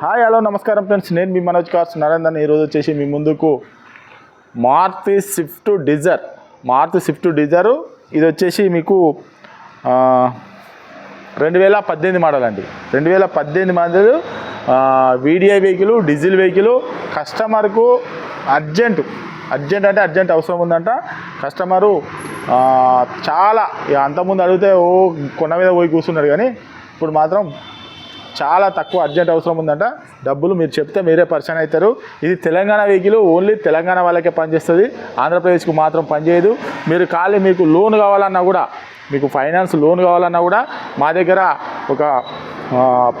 Hi hello నమస్కారం friends. నేను మీ Manoj cars Narender. ఈరోజు వచ్చేసి మీ ముందుకు Maruti Swift Dzire. Maruti Swift Dzire. ఇది వచ్చేసి మీకు రెండు వేల పద్దెనిమిది మోడల్ అండి. రెండు వేల పద్దెనిమిది model VDI vehicle diesel vehicle కస్టమర్కు అర్జెంటు అర్జెంట్ అంటే అర్జెంట్ అవసరం ఉందంట. కస్టమరు చాలా ఇక అంతకుముందు అడిగితే ఓ కొండ మీద పోయి కూర్చున్నాడు కానీ ఇప్పుడు మాత్రం చాలా తక్కువ అర్జెంట్ అవసరం ఉందంట. డబ్బులు మీరు చెప్తే మీరే పర్సన్ అవుతారు. ఇది తెలంగాణ వెహికల్ ఓన్లీ తెలంగాణ వాళ్ళకే పనిచేస్తుంది. ఆంధ్రప్రదేశ్కు మాత్రం పనిచేయదు. మీరు ఖాళీ మీకు లోన్ కావాలన్నా కూడా మీకు ఫైనాన్స్ లోన్ కావాలన్నా కూడా మా దగ్గర ఒక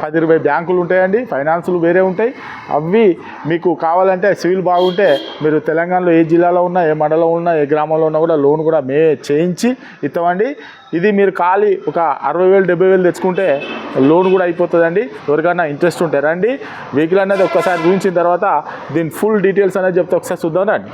పది ఇరవై బ్యాంకులు ఉంటాయండి ఫైనాన్సులు వేరే ఉంటాయి. అవి మీకు కావాలంటే సివిల్ బాగుంటే మీరు తెలంగాణలో ఏ జిల్లాలో ఉన్నా ఏ మండలంలో ఉన్నా ఏ గ్రామంలో ఉన్నా కూడా లోన్ కూడా మే చేయించి ఇస్తామండి. ఇది మీరు ఖాళీ ఒక అరవై వేలు డెబ్బై వేలు తెచ్చుకుంటే లోన్ కూడా అయిపోతుందండి. ఎవరికైనా ఇంట్రెస్ట్ ఉంటే రండి. వెహికల్ అనేది ఒక్కసారి చూపించిన తర్వాత దీని ఫుల్ డీటెయిల్స్ అనేది చెప్తే ఒకసారి చూద్దాం రండి.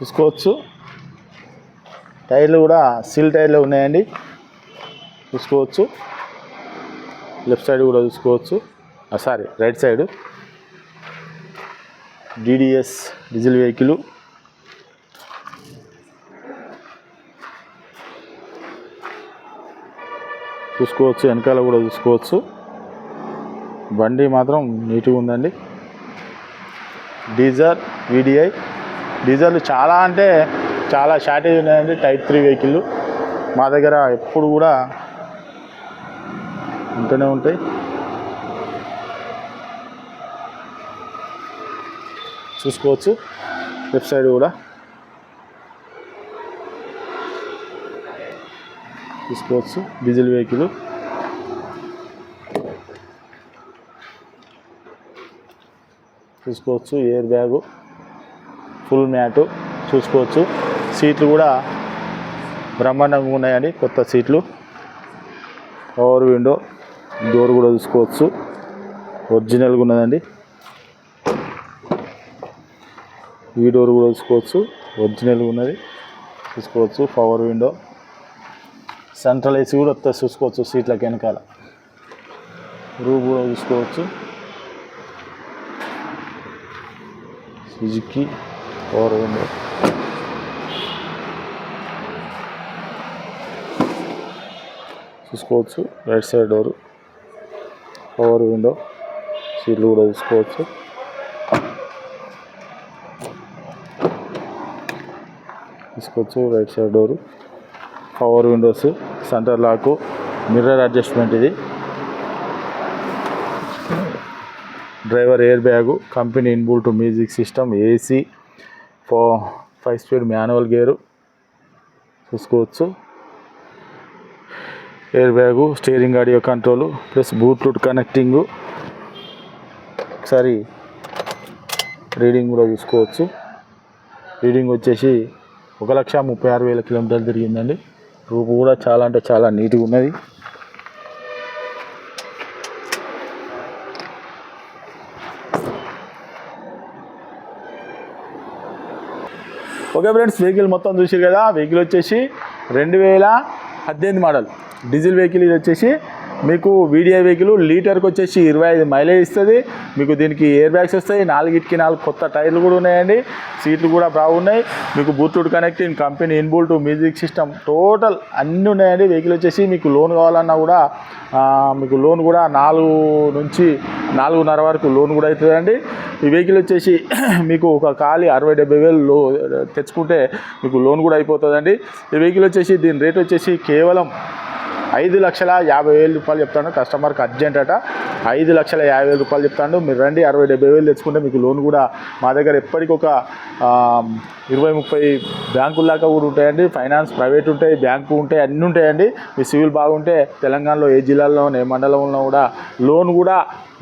చూసుకోవచ్చు. టైర్లు కూడా సీల్ టైర్లు ఉన్నాయండి. చూసుకోవచ్చు. లెఫ్ట్ సైడ్ కూడా చూసుకోవచ్చు. Sorry right side. DDiS diesel vehicle. చూసుకోవచ్చు వెనకాల కూడా చూసుకోవచ్చు. బండి మాత్రం నీట్గా ఉందండి. డీజర్ వీడిఐ. డీజిల్ చాలా అంటే చాలా షార్టేజ్ ఉన్నాయండి టైప్ త్రీ వెహికల్. మా దగ్గర ఎప్పుడు కూడా ఉంటూనే ఉంటాయి. చూసుకోవచ్చు లెఫ్ట్ సైడ్ కూడా. చూసుకోవచ్చు డీజిల్ వెహికల్. చూసుకోవచ్చు ఎయిర్ బ్యాగు. ఫుల్ మ్యాటు చూసుకోవచ్చు. సీట్లు కూడా బ్రహ్మాండంగా ఉన్నాయండి. కొత్త సీట్లు. పవర్ విండో డోర్ కూడా చూసుకోవచ్చు. ఒరిజినల్గా ఉన్నదండి. ఈ డోర్ కూడా చూసుకోవచ్చు. ఒరిజినల్గా ఉన్నది. చూసుకోవచ్చు. Power window. సెంట్రల్ ఏసీ కూడా వస్తుంది చూసుకోవచ్చు సీట్ల వెనకాల. రూమ్ కూడా చూసుకోవచ్చు. సుజుకి పవర్ విండో చూసుకోవచ్చు. Right side door power window సీట్లు కూడా చూసుకోవచ్చు. తీసుకోవచ్చు right side door power windows centre lock mirror adjustment ఇది. Driver air bag company inbuilt music system AC ఫో ఫైవ్ స్పీడ్ మాన్యువల్ గేరు చూసుకోవచ్చు. Air bag steering audio control plus Bluetooth connecting. ఒకసారి reading కూడా చూసుకోవచ్చు. రీడింగ్ వచ్చేసి ఒక లక్ష ముప్పై ఆరు వేల కిలోమీటర్లు తిరిగిందండి. రూపు కూడా చాలా అంటే చాలా నీట్గా ఉన్నది. ఓకే ఫ్రెండ్స్ వెహికల్ మొత్తం చూసారు కదా వెహికల్ వచ్చేసి రెండు వేల పద్దెనిమిది మోడల్ డీజిల్ వెహికల్ ఇది వచ్చేసి మీకు వీడియో వెహికల్ లీటర్కి వచ్చేసి ఇరవై ఐదు మైలేజ్ ఇస్తుంది. మీకు దీనికి ఎయిర్ బ్యాగ్స్ వస్తాయి. నాలుగిటికి నాలుగు కొత్త టైర్లు కూడా ఉన్నాయండి. సీట్లు కూడా బాగున్నాయి. మీకు Bluetooth connecting company inbuilt music system total అన్నీ ఉన్నాయండి. వెహికల్ వచ్చేసి మీకు లోన్ కావాలన్నా కూడా మీకు లోన్ కూడా నాలుగు నుంచి నాలుగున్నర వరకు లోన్ కూడా అవుతుందండి. ఈ వెహికల్ వచ్చేసి మీకు ఒక ఖాళీ అరవై డెబ్బై వేలు లో తెచ్చుకుంటే మీకు లోన్ కూడా అయిపోతుందండి. ఈ వెహికల్ వచ్చేసి దీని రేట్ వచ్చేసి కేవలం ఐదు లక్షల యాభై వేలు రూపాయలు చెప్తాను కస్టమర్కి అర్జెంట్ అట. ఐదు లక్షల యాభై వేలు రూపాయలు చెప్తాడు. మీరు రండి అరవై డెబ్బై వేలు తెచ్చుకుంటే మీకు లోన్ కూడా మా దగ్గర ఎప్పటికొక ఇరవై ముప్పై బ్యాంకుల్లాగా కూడా ఉంటాయండి. ఫైనాన్స్ ప్రైవేట్ ఉంటాయి బ్యాంకు ఉంటాయి అన్నీ ఉంటాయండి. మీ సివిల్ బాగుంటే తెలంగాణలో ఏ జిల్లాలో ఏ మండలంలో కూడా లోన్ కూడా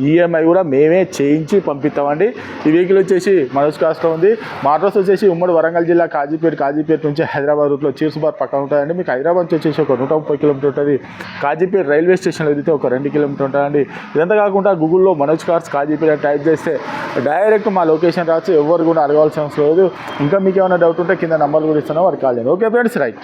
ఈఎంఐ కూడా మేమే చేయించి పంపిస్తామండి. ఈ వెహికల్ వచ్చేసి మనోజ్ కాస్ట్లో ఉంది. మా అడ్రస్ వచ్చేసి ఉమ్మడి వరంగల్ జిల్లా కాజీపేట కాజీపేట నుంచి హైదరాబాద్ రూట్లో చీర్సుబార్ పక్కన ఉంటుందండి మీకు హైదరాబాద్ నుంచి వచ్చేసి ఒక నూట ముప్పై కిలోమీటర్ ఉంటుంది. కాజీపేట రైల్వే స్టేషన్లో ఎదిగితే ఒక రెండు కిలోమీటర్ ఉంటారండి. ఇదంతా కాకుండా గూగుల్లో మనోజ్ కార్స్ కాజీపేట టైప్ చేస్తే డైరెక్ట్ మా లొకేషన్ రావచ్చు ఎవరు కూడా అడగాల్సిన అవసరం లేదు. ఇంకా మీకు ఏమైనా డౌట్ ఉంటే కింద నంబర్ కూడా ఇస్తున్నాం వారికి కాల్ చేయండి. Okay friends right.